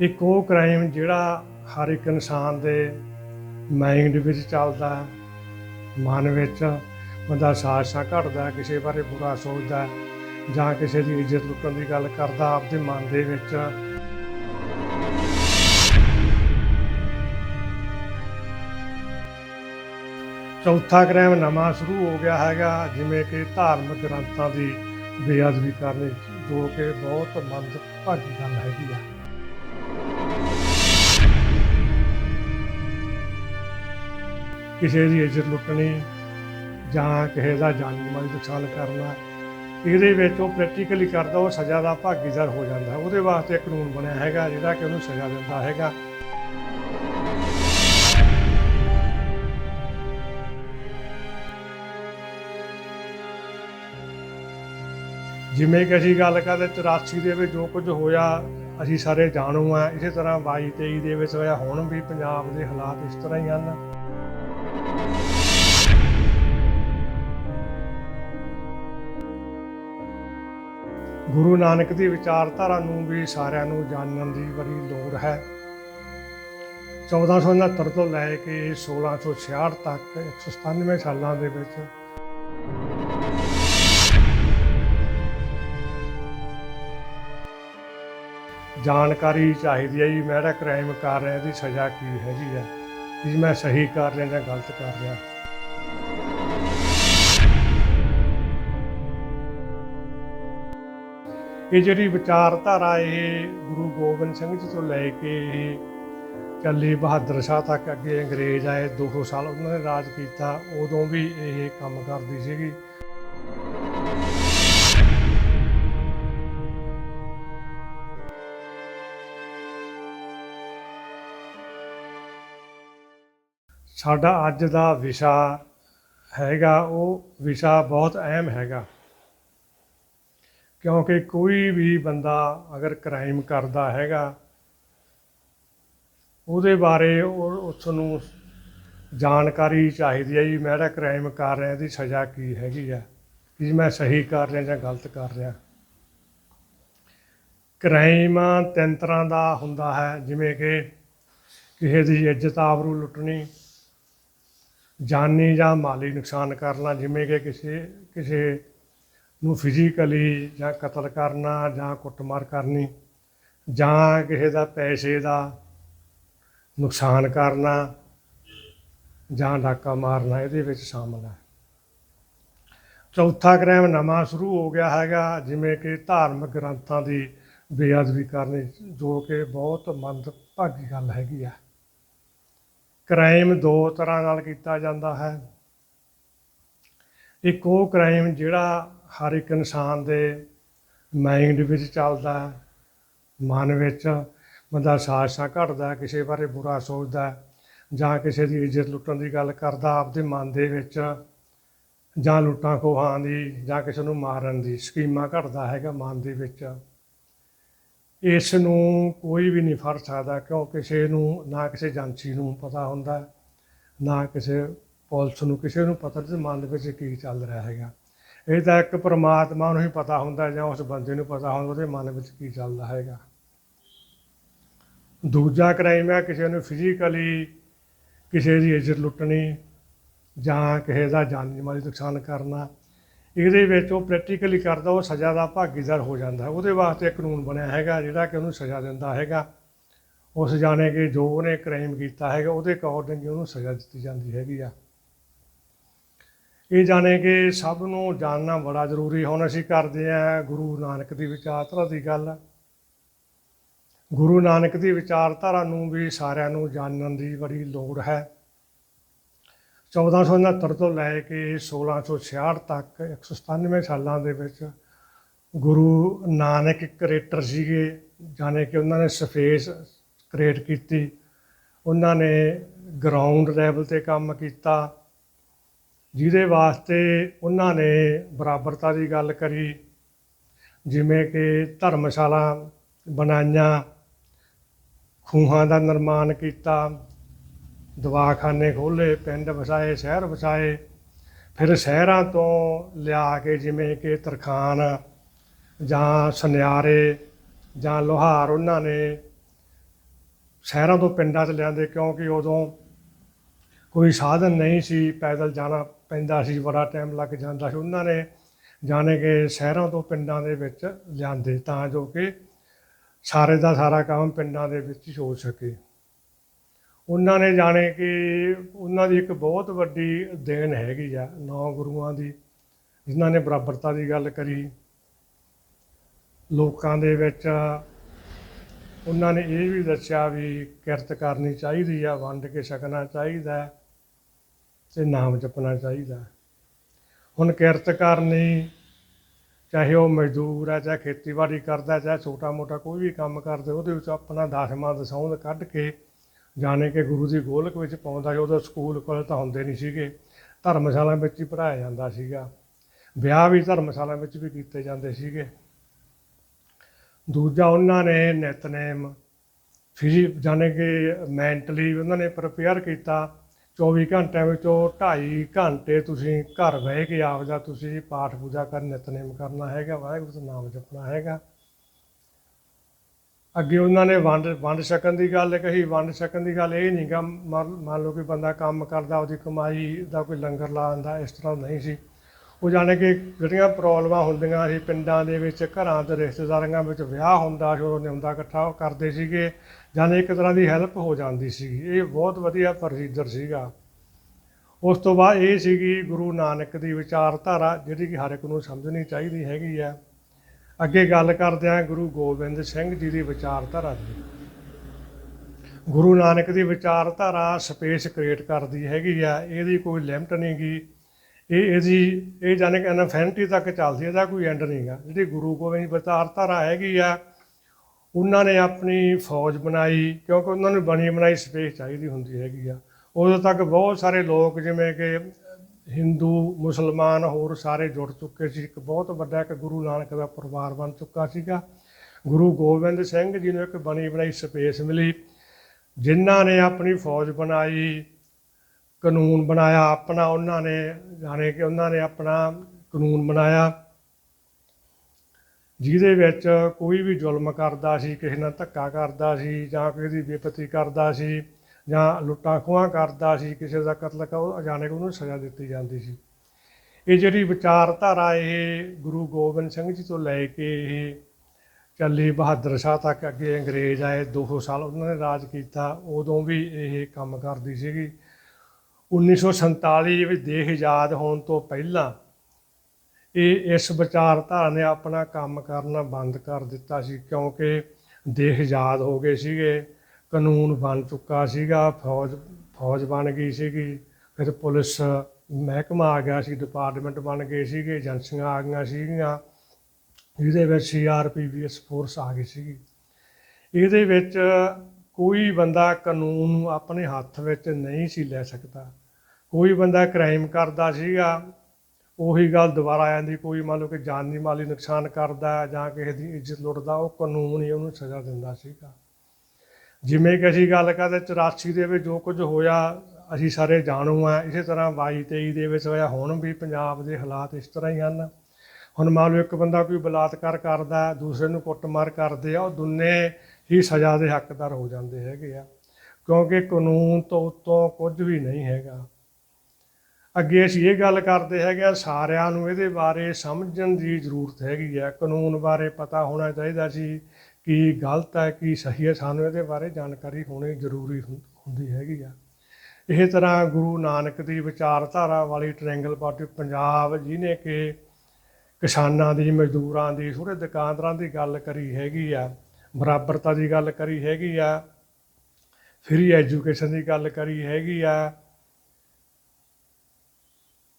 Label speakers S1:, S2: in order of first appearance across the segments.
S1: ਇੱਕ ਉਹ ਕ੍ਰਾਈਮ ਜਿਹੜਾ ਹਰ ਇੱਕ ਇਨਸਾਨ ਦੇ ਮਾਈਂਡ ਵਿੱਚ ਚੱਲਦਾ ਮਨ ਵਿੱਚ ਬੰਦਾ ਸਾਜ਼ਿਸ਼ਾਂ ਘੜਦਾ ਕਿਸੇ ਬਾਰੇ ਬੁਰਾ ਸੋਚਦਾ ਜਾਂ ਕਿਸੇ ਦੀ ਇੱਜ਼ਤ ਲੁੱਟਣ ਦੀ ਗੱਲ ਕਰਦਾ ਆਪਦੇ ਮਨ ਦੇ ਵਿੱਚ। ਚੌਥਾ ਕ੍ਰਾਈਮ ਨਵਾਂ ਸ਼ੁਰੂ ਹੋ ਗਿਆ ਹੈਗਾ, ਜਿਵੇਂ ਕਿ ਧਾਰਮਿਕ ਗ੍ਰੰਥਾਂ ਦੀ ਬੇਅਦਬੀ ਕਰਨੀ, ਜੋ ਕਿ ਬਹੁਤ ਮੰਦਭਾਗੀ ਗੱਲ ਹੈਗੀ ਆ। ਕਿਸੇ ਦੀ ਇੱਜ਼ਤ ਲੁੱਟਣੀ, ਜਾਂ ਕਿਸੇ ਦਾ ਜਾਨੀ ਮਾਲੀ ਨੁਕਸਾਨ ਕਰਨਾ, ਇਹਦੇ ਵਿੱਚ ਉਹ ਪ੍ਰੈਕਟੀਕਲੀ ਕਰਦਾ, ਉਹ ਸਜ਼ਾ ਦਾ ਭਾਗੀਦਾਰ ਹੋ ਜਾਂਦਾ। ਉਹਦੇ ਵਾਸਤੇ ਕਾਨੂੰਨ ਬਣਿਆ ਹੈਗਾ, ਜਿਹੜਾ ਕਿ ਉਹਨੂੰ ਸਜ਼ਾ ਦਿੰਦਾ ਹੈਗਾ। ਜਿਵੇਂ ਕਿ ਅਸੀਂ ਗੱਲ ਕਰਦੇ 84 ਦੇ ਵਿੱਚ ਜੋ ਕੁਝ ਹੋਇਆ, ਅਸੀਂ ਸਾਰੇ ਜਾਣੂ ਆ। ਇਸੇ ਤਰ੍ਹਾਂ 22 23 ਦੇ ਵਿੱਚ ਹੋਇਆ, ਹੁਣ ਵੀ ਪੰਜਾਬ ਦੇ ਹਾਲਾਤ ਇਸ ਤਰ੍ਹਾਂ ਹੀ ਹਨ। ਗੁਰੂ ਨਾਨਕ ਦੀ ਵਿਚਾਰਧਾਰਾ ਨੂੰ ਵੀ ਸਾਰਿਆਂ ਨੂੰ ਜਾਣਨ ਦੀ ਬੜੀ ਲੋੜ ਹੈ। 1469 ਤੋਂ ਲੈ ਕੇ 1666 ਤੱਕ 197 ਸਾਲਾਂ ਦੇ ਵਿੱਚ ਜਾਣਕਾਰੀ ਚਾਹੀਦੀ ਹੈ ਜੀ ਮੈਂ ਕ੍ਰਾਈਮ ਕਰ ਰਿਹਾ ਦੀ ਸਜ਼ਾ ਕੀ ਹੈਗੀ ਹੈ? ਜੀ ਮੈਂ ਸਹੀ ਕਰ ਰਿਹਾ ਜਾਂ ਗਲਤ ਕਰ ਰਿਹਾ। ਇਹ ਜਿਹੜੀ ਵਿਚਾਰਧਾਰਾ ਇਹ ਗੁਰੂ ਗੋਬਿੰਦ ਸਿੰਘ ਜੀ ਤੋਂ ਲੈ ਕੇ ਇਹ ਚੱਲੀ ਬਹਾਦਰ ਸ਼ਾਹ ਤੱਕ ਅੱਗੇ ਅੰਗਰੇਜ਼ ਆਏ 200 ਸਾਲ ਉਹਨਾਂ ਨੇ ਰਾਜ ਕੀਤਾ, ਉਦੋਂ ਵੀ ਇਹ ਕੰਮ ਕਰਦੀ ਸੀਗੀ। ਸਾਡਾ ਅੱਜ ਦਾ ਵਿਸ਼ਾ ਹੈਗਾ, ਉਹ ਵਿਸ਼ਾ ਬਹੁਤ ਅਹਿਮ ਹੈਗਾ। ਕਿਉਂਕਿ ਕੋਈ ਵੀ ਬੰਦਾ ਅਗਰ ਕ੍ਰਾਈਮ ਕਰਦਾ ਹੈਗਾ, ਉਹਦੇ ਬਾਰੇ ਉਹ ਉਸ ਨੂੰ ਜਾਣਕਾਰੀ ਚਾਹੀਦੀ ਹੈ ਜੀ ਮੈਂ ਜਿਹੜਾ ਕ੍ਰਾਈਮ ਕਰ ਰਿਹਾ, ਇਹਦੀ ਸਜ਼ਾ ਕੀ ਹੈਗੀ ਆ ਕਿ ਮੈਂ ਸਹੀ ਕਰ ਰਿਹਾ ਜਾਂ ਗਲਤ ਕਰ ਰਿਹਾ? ਕ੍ਰਾਈਮ ਤਿੰਨ ਤਰ੍ਹਾਂ ਦਾ ਹੁੰਦਾ ਹੈ, ਜਿਵੇਂ ਕਿ ਕਿਸੇ ਦੀ ਇੱਜ਼ਤ ਆਬਰੂ ਲੁੱਟਣੀ ਜਾਨੀ ਜਾਂ ਮਾਲੀ ਨੁਕਸਾਨ ਕਰਨਾ, ਜਿਵੇਂ ਕਿ ਕਿਸੇ ਕਿਸੇ ਨੂੰ ਫਿਜ਼ੀਕਲੀ ਜਾਂ ਕਤਲ ਕਰਨਾ ਜਾਂ ਕੁੱਟਮਾਰ ਕਰਨੀ ਜਾਂ ਕਿਸੇ ਦਾ ਪੈਸੇ ਦਾ ਨੁਕਸਾਨ ਕਰਨਾ ਜਾਂ ਡਾਕਾ ਮਾਰਨਾ, ਇਹਦੇ ਵਿੱਚ ਸ਼ਾਮਲ ਹੈ। ਚੌਥਾ ਕ੍ਰਾਈਮ ਨਵਾਂ ਸ਼ੁਰੂ ਹੋ ਗਿਆ ਹੈਗਾ, ਜਿਵੇਂ ਕਿ ਧਾਰਮਿਕ ਗ੍ਰੰਥਾਂ ਦੀ ਬੇਅਦਬੀ ਕਰਨੀ, ਜੋ ਕਿ ਬਹੁਤ ਮੰਦਭਾਗੀ ਗੱਲ ਹੈਗੀ ਆ। ਕ੍ਰਾਈਮ ਦੋ ਤਰ੍ਹਾਂ ਨਾਲ ਕੀਤਾ ਜਾਂਦਾ ਹੈ। ਇੱਕ ਉਹ ਕ੍ਰਾਈਮ ਜਿਹੜਾ ਹਰ ਇੱਕ ਇਨਸਾਨ ਦੇ ਮਾਈਂਡ ਵਿੱਚ ਚੱਲਦਾ ਹੈ, ਮਨ ਵਿੱਚ ਬੰਦਾ ਸਾਜ਼ਿਸ਼ਾਂ ਘੜਦਾ ਕਿਸੇ ਬਾਰੇ ਬੁਰਾ ਸੋਚਦਾ ਜਾਂ ਕਿਸੇ ਦੀ ਇੱਜ਼ਤ ਲੁੱਟਣ ਦੀ ਗੱਲ ਕਰਦਾ ਆਪਦੇ ਮਨ ਦੇ ਵਿੱਚ ਜਾਂ ਲੁੱਟਾਂ ਖੋਹਾਂ ਦੀ ਜਾਂ ਕਿਸੇ ਨੂੰ ਮਾਰਨ ਦੀ ਸਕੀਮਾਂ ਘੜਦਾ ਹੈਗਾ ਮਨ ਦੇ ਵਿੱਚ। ਇਸ ਨੂੰ ਕੋਈ ਵੀ ਨਹੀਂ ਫੜ ਸਕਦਾ, ਕਿਉਂ ਕਿਸੇ ਨੂੰ, ਨਾ ਕਿਸੇ ਏਜੰਸੀ ਨੂੰ ਪਤਾ ਹੁੰਦਾ, ਨਾ ਕਿਸੇ ਪੁਲਿਸ ਨੂੰ, ਕਿਸੇ ਨੂੰ ਪਤਾ ਨਹੀਂ ਮਨ ਦੇ ਵਿੱਚ ਕੀ ਚੱਲ ਰਿਹਾ ਹੈਗਾ। ਇਹ ਤਾਂ ਇੱਕ ਪ੍ਰਮਾਤਮਾ ਨੂੰ ਹੀ ਪਤਾ ਹੁੰਦਾ ਜਾਂ ਉਸ ਬੰਦੇ ਨੂੰ ਪਤਾ ਹੁੰਦਾ, ਉਹਦੇ ਮਨ ਵਿੱਚ ਕੀ ਚੱਲਦਾ ਹੈਗਾ। ਦੂਜਾ ਕ੍ਰਾਈਮ ਹੈ ਕਿਸੇ ਨੂੰ ਫਿਜ਼ੀਕਲੀ ਕਿਸੇ ਦੀ ਇੱਜ਼ਤ ਲੁੱਟਣੀ ਜਾਂ ਕਿਸੇ ਦਾ ਜਾਨੀ ਮਾਲੀ ਨੁਕਸਾਨ ਕਰਨਾ। ਇਹਦੇ ਵਿੱਚ ਉਹ ਪ੍ਰੈਕਟੀਕਲੀ ਕਰਦਾ, ਉਹ ਸਜ਼ਾ ਦਾ ਭਾਗੀਦਾਰ ਹੋ ਜਾਂਦਾ। ਉਹਦੇ ਵਾਸਤੇ ਕਾਨੂੰਨ ਬਣਿਆ ਹੈਗਾ, ਜਿਹੜਾ ਕਿ ਉਹਨੂੰ ਸਜ਼ਾ ਦਿੰਦਾ ਹੈਗਾ। ਉਸ ਜਾਣੇ ਕਿ ਜੋ ਉਹਨੇ ਕ੍ਰਾਈਮ ਕੀਤਾ ਹੈਗਾ, ਉਹਦੇ ਅਕੋਰਡਿੰਗ ਉਹਨੂੰ ਸਜ਼ਾ ਦਿੱਤੀ ਜਾਂਦੀ ਹੈਗੀ ਆ। ਇਹ ਜਾਣੇ ਕਿ ਸਭ ਨੂੰ ਜਾਣਨਾ ਬੜਾ ਜ਼ਰੂਰੀ ਹੁਣ ਅਸੀਂ ਕਰਦੇ ਆ ਗੁਰੂ ਨਾਨਕ ਦੀ ਵਿਚਾਰਧਾਰਾ ਦੀ ਗੱਲ। ਗੁਰੂ ਨਾਨਕ ਦੀ ਵਿਚਾਰਧਾਰਾ ਨੂੰ ਵੀ ਸਾਰਿਆਂ ਨੂੰ ਜਾਣਨ ਦੀ ਬੜੀ ਲੋੜ ਹੈ। 1469 ਤੋਂ ਲੈ ਕੇ 1666 ਤੱਕ 197 ਸਾਲਾਂ ਦੇ ਵਿੱਚ ਗੁਰੂ ਨਾਨਕ ਕ੍ਰੀਏਟਰ ਸੀਗੇ, ਜਾਣੇ ਕਿ ਉਹਨਾਂ ਨੇ ਸਪੇਸ ਕ੍ਰੀਏਟ ਕੀਤੀ, ਉਹਨਾਂ ਨੇ ਗਰਾਊਂਡ ਲੈਵਲ ਤੇ ਕੰਮ ਕੀਤਾ, ਜਿਹਦੇ ਵਾਸਤੇ ਉਹਨਾਂ ਨੇ ਬਰਾਬਰਤਾ ਦੀ ਗੱਲ ਕਰੀ, ਜਿਵੇਂ ਕਿ ਧਰਮਸ਼ਾਲਾ ਬਣਾਈਆਂ, ਖੂਹਾਂ ਦਾ ਨਿਰਮਾਣ ਕੀਤਾ ਦਵਾਖਾਨੇ ਖੋਲ੍ਹੇ, ਪਿੰਡ ਵਸਾਏ, ਸ਼ਹਿਰ ਵਸਾਏ। ਫਿਰ ਸ਼ਹਿਰਾਂ ਤੋਂ ਲਿਆ ਕੇ ਜਿਵੇਂ ਕਿ ਤਰਖਾਨ ਜਾਂ ਸੁਨਿਆਰੇ ਜਾਂ ਲੋਹਾਰ ਉਹਨਾਂ ਨੇ ਸ਼ਹਿਰਾਂ ਤੋਂ ਪਿੰਡਾਂ 'ਚ ਲਿਆਂਦੇ ਕਿਉਂਕਿ ਉਦੋਂ ਕੋਈ ਸਾਧਨ ਨਹੀਂ ਸੀ, ਪੈਦਲ ਜਾਣਾ ਪੈਂਦਾ ਸੀ, ਬੜਾ ਟਾਈਮ ਲੱਗ ਜਾਂਦਾ ਸੀ। ਉਹਨਾਂ ਨੇ ਜਾਣੇ ਕਿ ਸ਼ਹਿਰਾਂ ਤੋਂ ਪਿੰਡਾਂ ਦੇ ਵਿੱਚ ਲਿਆਂਦੇ ਤਾਂ ਜੋ ਕਿ ਸਾਰੇ ਦਾ ਸਾਰਾ ਕੰਮ ਪਿੰਡਾਂ ਦੇ ਵਿੱਚ ਹੀ ਹੋ ਸਕੇ। ਉਹਨਾਂ ਨੇ ਜਾਣੇ ਕਿ ਉਹਨਾਂ ਦੀ ਇੱਕ ਬਹੁਤ ਵੱਡੀ ਦੇਣ ਹੈਗੀ ਆ, ਨੌ ਗੁਰੂਆਂ ਦੀ, ਜਿਨ੍ਹਾਂ ਨੇ ਬਰਾਬਰਤਾ ਦੀ ਗੱਲ ਕਰੀ। ਲੋਕਾਂ ਦੇ ਵਿੱਚ ਉਹਨਾਂ ਨੇ ਇਹ ਵੀ ਦੱਸਿਆ ਵੀ ਕਿਰਤ ਕਰਨੀ ਚਾਹੀਦੀ ਆ, ਵੰਡ ਕੇ ਛਕਣਾ ਚਾਹੀਦਾ ਹੈ ਤੇ ਨਾਮ ਜਪਣਾ ਚਾਹੀਦਾ ਹੁਣ ਕਿਰਤ ਕਰਨੀ, ਚਾਹੇ ਉਹ ਮਜ਼ਦੂਰ ਹੈ ਚਾਹੇ ਖੇਤੀਬਾੜੀ ਕਰਦਾ, ਚਾਹੇ ਛੋਟਾ ਮੋਟਾ ਕੋਈ ਵੀ ਕੰਮ ਕਰਦਾ, ਉਹਦੇ ਵਿੱਚ ਆਪਣਾ ਦਸਵਾਂ ਦਸੌਂਦ ਕੱਢ ਕੇ ਜਾਣੇ ਕਿ ਗੁਰੂ ਦੀ ਗੋਲਕ ਵਿੱਚ ਪਾਉਂਦਾ ਸੀ, ਉਦੋਂ ਸਕੂਲ ਕੋਲ ਤਾਂ ਹੁੰਦੇ ਨਹੀਂ ਸੀਗੇ। ਧਰਮਸ਼ਾਲਾ ਵਿੱਚ ਹੀ ਪੜਾਇਆ ਜਾਂਦਾ ਸੀਗਾ। ਵਿਆਹ ਵੀ ਧਰਮਸ਼ਾਲਾ ਵਿੱਚ ਵੀ ਕੀਤੇ ਜਾਂਦੇ ਸੀਗੇ। ਦੂਜਾ ਉਹਨਾਂ ਨੇ ਨਿਤਨੇਮ ਫਿਜ਼ੀ ਜਾਣੇ ਕਿ ਮੈਂਟਲੀ ਉਹਨਾਂ ਨੇ ਪ੍ਰਪੇਅਰ ਕੀਤਾ 24 ਘੰਟਿਆਂ ਵਿੱਚੋਂ 2.5 ਘੰਟੇ ਤੁਸੀਂ ਘਰ ਬਹਿ ਕੇ ਆਪਦਾ ਤੁਸੀਂ ਪਾਠ ਪੂਜਾ ਕਰ ਨਿਤਨੇਮ ਕਰਨਾ ਹੈਗਾ, ਵਾਹਿਗੁਰੂ ਦਾ ਨਾਮ ਜਪਣਾ ਹੈਗਾ। ਅੱਗੇ ਉਹਨਾਂ ਨੇ ਵੰਡ ਵੰਡ ਸਕਣ ਦੀ ਗੱਲ ਕਹੀ, ਵੰਡ ਛਕਣ ਦੀ ਗੱਲ ਇਹ ਨਹੀਂ ਗਾ ਮੰਨ ਮੰਨ ਲਓ ਕਿ ਬੰਦਾ ਕੰਮ ਕਰਦਾ, ਉਹਦੀ ਕਮਾਈ ਦਾ ਕੋਈ ਲੰਗਰ ਲਾਉਂਦਾ ਇਸ ਤਰ੍ਹਾਂ ਨਹੀਂ ਸੀ। ਉਹ ਜਾਣੇ ਕਿ ਜਿਹੜੀਆਂ ਪ੍ਰੋਬਲਮਾਂ ਹੁੰਦੀਆਂ ਸੀ ਪਿੰਡਾਂ ਦੇ ਵਿੱਚ, ਘਰਾਂ ਦੇ ਰਿਸ਼ਤੇਦਾਰਾਂ ਵਿੱਚ ਵਿਆਹ ਹੁੰਦਾ ਸੀ, ਉਹ ਨਿਉਂਦਾ ਇਕੱਠਾ ਕਰਦੇ ਸੀਗੇ, ਜਾਣੇ ਇੱਕ ਤਰ੍ਹਾਂ ਦੀ ਹੈਲਪ ਹੋ ਜਾਂਦੀ ਸੀ। ਇਹ ਬਹੁਤ ਵਧੀਆ ਪ੍ਰੋਸੀਜਰ ਸੀਗਾ। ਉਸ ਤੋਂ ਬਾਅਦ ਇਹ ਸੀਗੀ ਗੁਰੂ ਨਾਨਕ ਦੀ ਵਿਚਾਰਧਾਰਾ, ਜਿਹੜੀ ਕਿ ਹਰ ਇੱਕ ਨੂੰ ਸਮਝਣੀ ਚਾਹੀਦੀ ਹੈਗੀ ਆ। ਅੱਗੇ ਗੱਲ ਕਰਦੇ ਹਾਂ ਗੁਰੂ ਗੋਬਿੰਦ ਸਿੰਘ ਜੀ ਦੀ ਵਿਚਾਰਧਾਰਾ ਦੀ। ਗੁਰੂ ਨਾਨਕ ਦੀ ਵਿਚਾਰਧਾਰਾ ਸਪੇਸ ਕ੍ਰੀਏਟ ਕਰਦੀ ਹੈਗੀ ਆ, ਇਹਦੀ ਕੋਈ ਲਿਮਟ ਨਹੀਂ ਗੀ। ਇਹ ਇਹਦੀ, ਇਹ ਜਾਣੇ ਕਿ ਇਨਫਿਨਿਟੀ ਤੱਕ ਚੱਲਦੀ ਇਹਦਾ ਕੋਈ ਐਂਡ ਨਹੀਂਗਾ ਜਿਹੜੀ ਗੁਰੂ ਗੋਬਿੰਦ ਦੀ ਵਿਚਾਰਧਾਰਾ ਹੈਗੀ ਆ, ਉਹਨਾਂ ਨੇ ਆਪਣੀ ਫੌਜ ਬਣਾਈ, ਕਿਉਂਕਿ ਉਹਨਾਂ ਨੂੰ ਬਣੀ ਬਣਾਈ ਸਪੇਸ ਚਾਹੀਦੀ ਹੁੰਦੀ ਹੈਗੀ ਆ। ਉਦੋਂ ਤੱਕ ਬਹੁਤ ਸਾਰੇ ਲੋਕ ਜਿਵੇਂ ਕਿ ਹਿੰਦੂ, ਮੁਸਲਮਾਨ ਹੋਰ ਸਾਰੇ ਜੁੜ ਚੁੱਕੇ ਸੀ। ਇੱਕ ਬਹੁਤ ਵੱਡਾ ਇੱਕ ਗੁਰੂ ਨਾਨਕ ਦਾ ਪਰਿਵਾਰ ਬਣ ਚੁੱਕਾ ਸੀਗਾ। ਗੁਰੂ ਗੋਬਿੰਦ ਸਿੰਘ ਜੀ ਨੂੰ ਇੱਕ ਬਣੀ ਬਣਾਈ ਸਪੇਸ ਮਿਲੀ, ਜਿਨ੍ਹਾਂ ਨੇ ਆਪਣੀ ਫੌਜ ਬਣਾਈ, ਕਾਨੂੰਨ ਬਣਾਇਆ ਆਪਣਾ, ਉਹਨਾਂ ਨੇ ਜਾਣੇ ਕਿ ਉਹਨਾਂ ਨੇ ਆਪਣਾ ਕਾਨੂੰਨ ਬਣਾਇਆ, ਜਿਹਦੇ ਵਿੱਚ ਕੋਈ ਵੀ ਜ਼ੁਲਮ ਕਰਦਾ ਸੀ, ਕਿਸੇ ਨਾਲ ਧੱਕਾ ਕਰਦਾ ਸੀ ਜਾਂ ਕਿਸੇ ਦੀ ਬੇਪਤੀ ਕਰਦਾ ਸੀ ਜਾਂ ਲੁੱਟਾਂ ਖੋਹਾਂ ਕਰਦਾ ਸੀ, ਕਿਸੇ ਦਾ ਕਤਲ ਕਰ ਅਜਾਣੇ ਕਿ ਉਹਨੂੰ ਸਜ਼ਾ ਦਿੱਤੀ ਜਾਂਦੀ ਸੀ। ਇਹ ਜਿਹੜੀ ਵਿਚਾਰਧਾਰਾ ਇਹ ਗੁਰੂ ਗੋਬਿੰਦ ਸਿੰਘ ਜੀ ਤੋਂ ਲੈ ਕੇ ਇਹ ਚੱਲੀ ਬਹਾਦਰ ਸ਼ਾਹ ਤੱਕ ਅੱਗੇ ਅੰਗਰੇਜ਼ ਆਏ 200 ਸਾਲ ਉਹਨਾਂ ਨੇ ਰਾਜ ਕੀਤਾ, ਉਦੋਂ ਵੀ ਇਹ ਕੰਮ ਕਰਦੀ ਸੀਗੀ। 1947 ਵਿੱਚ ਦੇਸ਼ ਆਜ਼ਾਦ ਹੋਣ ਤੋਂ ਪਹਿਲਾਂ ਇਹ ਇਸ ਵਿਚਾਰਧਾਰਾ ਨੇ ਆਪਣਾ ਕੰਮ ਕਰਨਾ ਬੰਦ ਕਰ ਦਿੱਤਾ ਸੀ, ਕਿਉਂਕਿ ਦੇਸ਼ ਆਜ਼ਾਦ ਹੋ ਗਏ ਸੀਗੇ। ਕਾਨੂੰਨ ਬਣ ਚੁੱਕਾ ਸੀਗਾ, ਫੌਜ ਫੌਜ ਬਣ ਗਈ ਸੀਗੀ, ਫਿਰ ਪੁਲਿਸ ਮਹਿਕਮਾ ਆ ਗਿਆ ਸੀ ਡਿਪਾਰਟਮੈਂਟ ਬਣ ਗਏ ਸੀਗੇ, ਏਜੰਸੀਆਂ ਆ ਗਈਆਂ ਸੀਗੀਆਂ, ਜਿਹਦੇ ਵਿੱਚ ਸੀਆਰਪੀਬੀਐਸ ਫੋਰਸ ਆ ਗਈ ਸੀਗੀ। ਇਹਦੇ ਵਿੱਚ ਕੋਈ ਬੰਦਾ ਕਾਨੂੰਨ ਨੂੰ ਆਪਣੇ ਹੱਥ ਵਿੱਚ ਨਹੀਂ ਸੀ ਲੈ ਸਕਦਾ। ਕੋਈ ਬੰਦਾ ਕ੍ਰਾਈਮ ਕਰਦਾ ਸੀਗਾ, ਉਹੀ ਗੱਲ ਦੁਬਾਰਾ ਆ ਜਾਂਦੀ, ਕੋਈ ਮੰਨ ਲਓ ਕਿ ਜਾਨੀ ਮਾਲੀ ਨੁਕਸਾਨ ਕਰਦਾ ਜਾਂ ਕਿਸੇ ਦੀ ਇੱਜ਼ਤ ਲੁੱਟਦਾ, ਉਹ ਕਾਨੂੰਨ ਹੀ ਉਹਨੂੰ ਸਜ਼ਾ ਦਿੰਦਾ ਸੀਗਾ। ਜਿਵੇਂ ਕਿ ਅਸੀਂ ਗੱਲ ਕਰਦੇ 84 ਦੇ ਵਿੱਚ ਜੋ ਕੁਝ ਹੋਇਆ, ਅਸੀਂ ਸਾਰੇ ਜਾਣੂ ਆ ਇਸੇ ਤਰ੍ਹਾਂ 22 23 ਦੇ ਵਿੱਚ ਹੋਇਆ, ਹੁਣ ਵੀ ਪੰਜਾਬ ਦੇ ਹਾਲਾਤ ਇਸ ਤਰ੍ਹਾਂ ਹੀ ਹਨ। ਹੁਣ ਮੰਨ ਲਓ ਇੱਕ ਬੰਦਾ ਕੋਈ ਬਲਾਤਕਾਰ ਕਰਦਾ, ਦੂਸਰੇ ਨੂੰ ਕੁੱਟਮਾਰ ਕਰਦੇ ਆ, ਉਹ ਦੁੰਨੇ ਹੀ ਸਜ਼ਾ ਦੇ ਹੱਕਦਾਰ ਹੋ ਜਾਂਦੇ ਹੈਗੇ ਆ। ਕਿਉਂਕਿ ਕਾਨੂੰਨ ਤੋਂ ਉੱਤੋਂ ਕੁਝ ਵੀ ਨਹੀਂ ਹੈਗਾ। ਅੱਗੇ ਅਸੀਂ ਇਹ ਗੱਲ ਕਰਦੇ ਹੈਗੇ ਆ, ਸਾਰਿਆਂ ਨੂੰ ਇਹਦੇ ਬਾਰੇ ਸਮਝਣ ਦੀ ਜ਼ਰੂਰਤ ਹੈਗੀ ਆ। ਕਾਨੂੰਨ ਬਾਰੇ ਪਤਾ ਹੋਣਾ ਚਾਹੀਦਾ ਸੀ ਕੀ ਗਲਤ ਹੈ, ਕੀ ਸਹੀ ਹੈ, ਸਾਨੂੰ ਇਹਦੇ ਬਾਰੇ ਜਾਣਕਾਰੀ ਹੋਣੀ ਜ਼ਰੂਰੀ ਹੁੰ- ਹੁੰਦੀ ਹੈਗੀ ਆ। ਇਹ ਤਰ੍ਹਾਂ ਗੁਰੂ ਨਾਨਕ ਦੀ ਵਿਚਾਰਧਾਰਾ ਵਾਲੀ ਟ੍ਰਾਇੰਗਲ ਪਾਰਟੀ ਪੰਜਾਬ ਜਿਹਨੇ ਕਿ ਕਿਸਾਨਾਂ ਦੀ, ਮਜ਼ਦੂਰਾਂ ਦੀ ਛੋਟੇ ਦੁਕਾਨਦਾਰਾਂ ਦੀ ਗੱਲ ਕਰੀ ਹੈਗੀ ਆ, ਬਰਾਬਰਤਾ ਦੀ ਗੱਲ ਕਰੀ ਹੈਗੀ ਆ ਫ੍ਰੀ ਐਜੂਕੇਸ਼ਨ ਦੀ ਗੱਲ ਕਰੀ ਹੈਗੀ ਆ,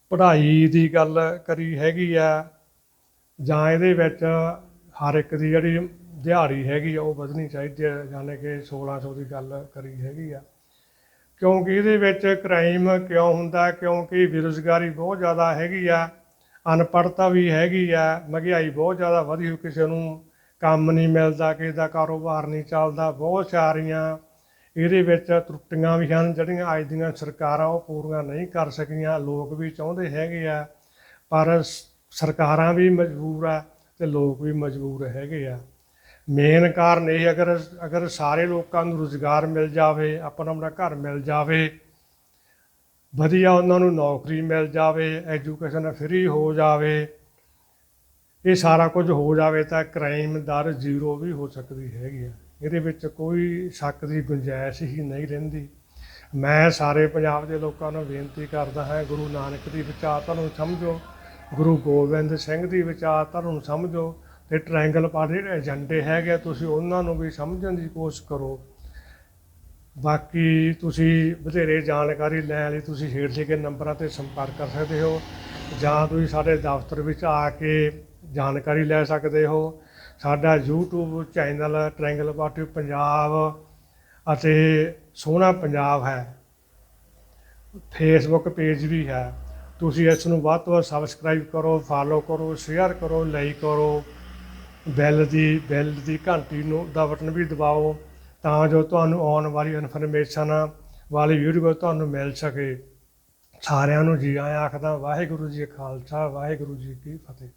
S1: ਪੜ੍ਹਾਈ ਦੀ ਗੱਲ ਕਰੀ ਹੈਗੀ ਆ, ਜਾਂ ਇਹਦੇ ਵਿੱਚ ਹਰ ਇੱਕ ਦੀ ਜਿਹੜੀ ਦਿਹਾੜੀ ਹੈਗੀ ਆ, ਉਹ ਵਧਣੀ ਚਾਹੀਦੀ ਹੈ ਜਾਣੇ ਕਿ 1600 ਦੀ ਗੱਲ ਕਰੀ ਹੈਗੀ ਆ। ਕਿਉਂਕਿ ਇਹਦੇ ਵਿੱਚ ਕ੍ਰਾਈਮ ਕਿਉਂ ਹੁੰਦਾ, ਕਿਉਂਕਿ ਬੇਰੁਜ਼ਗਾਰੀ ਬਹੁਤ ਜ਼ਿਆਦਾ ਹੈਗੀ ਆ, ਅਨਪੜ੍ਹਤਾ ਵੀ ਹੈਗੀ ਆ, ਮਹਿੰਗਾਈ ਬਹੁਤ ਜ਼ਿਆਦਾ ਵਧੀ ਹੋਈ, ਕਿਸੇ ਨੂੰ ਕੰਮ ਨਹੀਂ ਮਿਲਦਾ, ਕਿਸੇ ਦਾ ਕਾਰੋਬਾਰ ਨਹੀਂ ਚੱਲਦਾ, ਬਹੁਤ ਸਾਰੀਆਂ ਇਹਦੇ ਵਿੱਚ ਤਰੁੱਟੀਆਂ ਵੀ ਹਨ, ਜਿਹੜੀਆਂ ਅੱਜ ਦੀਆਂ ਸਰਕਾਰਾਂ ਉਹ ਪੂਰੀਆਂ ਨਹੀਂ ਕਰ ਸਕੀਆਂ, ਲੋਕ ਵੀ ਚਾਹੁੰਦੇ ਹੈਗੇ ਆ, ਪਰ ਸਰਕਾਰਾਂ ਵੀ ਮਜਬੂਰ ਆ ਤੇ ਲੋਕ ਵੀ ਮਜਬੂਰ ਹੈਗੇ ਆ। ਮੇਨ ਕਾਰਨ ਇਹ ਅਗਰ ਅਗਰ ਸਾਰੇ ਲੋਕਾਂ ਨੂੰ ਰੁਜ਼ਗਾਰ ਮਿਲ ਜਾਵੇ, ਆਪਣਾ ਆਪਣਾ ਘਰ ਮਿਲ ਜਾਵੇ, ਵਧੀਆ ਉਹਨਾਂ ਨੂੰ ਨੌਕਰੀ ਮਿਲ ਜਾਵੇ, ਐਜੂਕੇਸ਼ਨ ਫ੍ਰੀ ਹੋ ਜਾਵੇ, ਇਹ ਸਾਰਾ ਕੁਝ ਹੋ ਜਾਵੇ ਤਾਂ ਕ੍ਰਾਈਮ ਦਰ ਜ਼ੀਰੋ ਵੀ ਹੋ ਸਕਦੀ ਹੈਗੀ ਆ। ਇਹਦੇ ਵਿੱਚ ਕੋਈ ਸ਼ੱਕ ਦੀ ਗੁੰਜਾਇਸ਼ ਹੀ ਨਹੀਂ ਰਹਿੰਦੀ। ਮੈਂ ਸਾਰੇ ਪੰਜਾਬ ਦੇ ਲੋਕਾਂ ਨੂੰ ਬੇਨਤੀ ਕਰਦਾ ਹਾਂ, ਗੁਰੂ ਨਾਨਕ ਦੀ ਵਿਚਾਰਧਾਰਾ ਨੂੰ ਸਮਝੋ, ਗੁਰੂ ਗੋਬਿੰਦ ਸਿੰਘ ਦੀ ਵਿਚਾਰਧਾਰਾ ਨੂੰ ਸਮਝੋ ਤੇ ਟ੍ਰਾਇੰਗਲ ਪਾਰਟੀ ਦੇ ਏਜੰਡੇ ਹੈਗੇ ਤੁਸੀਂ ਉਹਨਾਂ ਨੂੰ ਵੀ ਸਮਝਣ ਦੀ ਕੋਸ਼ਿਸ਼ ਕਰੋ। ਬਾਕੀ ਤੁਸੀਂ ਬਥੇਰੇ ਜਾਣਕਾਰੀ ਲੈਣ ਲਈ, ਤੁਸੀਂ ਹੇਠ ਲਿਖੇ ਨੰਬਰਾਂ ਤੇ ਸੰਪਰਕ ਕਰ ਸਕਦੇ ਹੋ, ਜਾਂ ਤੁਸੀਂ ਸਾਡੇ ਦਫ਼ਤਰ ਵਿੱਚ ਆ ਕੇ ਜਾਣਕਾਰੀ ਲੈ ਸਕਦੇ ਹੋ। ਸਾਡਾ YouTube channel triangle party Punjab ਅਤੇ ਸੋਹਣਾ ਪੰਜਾਬ ਹੈ। ਫੇਸਬੁੱਕ ਪੇਜ ਵੀ ਹੈ। ਤੁਸੀਂ ਇਸ ਨੂੰ ਵੱਧ ਤੋਂ ਵੱਧ ਸਬਸਕ੍ਰਾਈਬ ਕਰੋ ਫਾਲੋ ਕਰੋ ਸ਼ੇਅਰ ਕਰੋ ਲਾਈਕ ਕਰੋ। ਬੈਲ ਦੀ ਬੈਲ ਦੀ ਘੰਟੀ ਨੂੰ, ਦਾ ਬਟਨ ਵੀ ਦਬਾਓ ਤਾਂ ਜੋ ਤੁਹਾਨੂੰ ਆਉਣ ਵਾਲੀ ਇਨਫੋਰਮੇਸ਼ਨ ਵਾਲੀ ਵੀਡੀਓ ਤੁਹਾਨੂੰ ਮਿਲ ਸਕੇ। ਸਾਰਿਆਂ ਨੂੰ ਜੀ ਆਇਆਂ ਆਖਦਾ, ਵਾਹਿਗੁਰੂ ਜੀ ਖਾਲਸਾ, ਵਾਹਿਗੁਰੂ ਜੀ ਕੀ ਫਤਿਹ।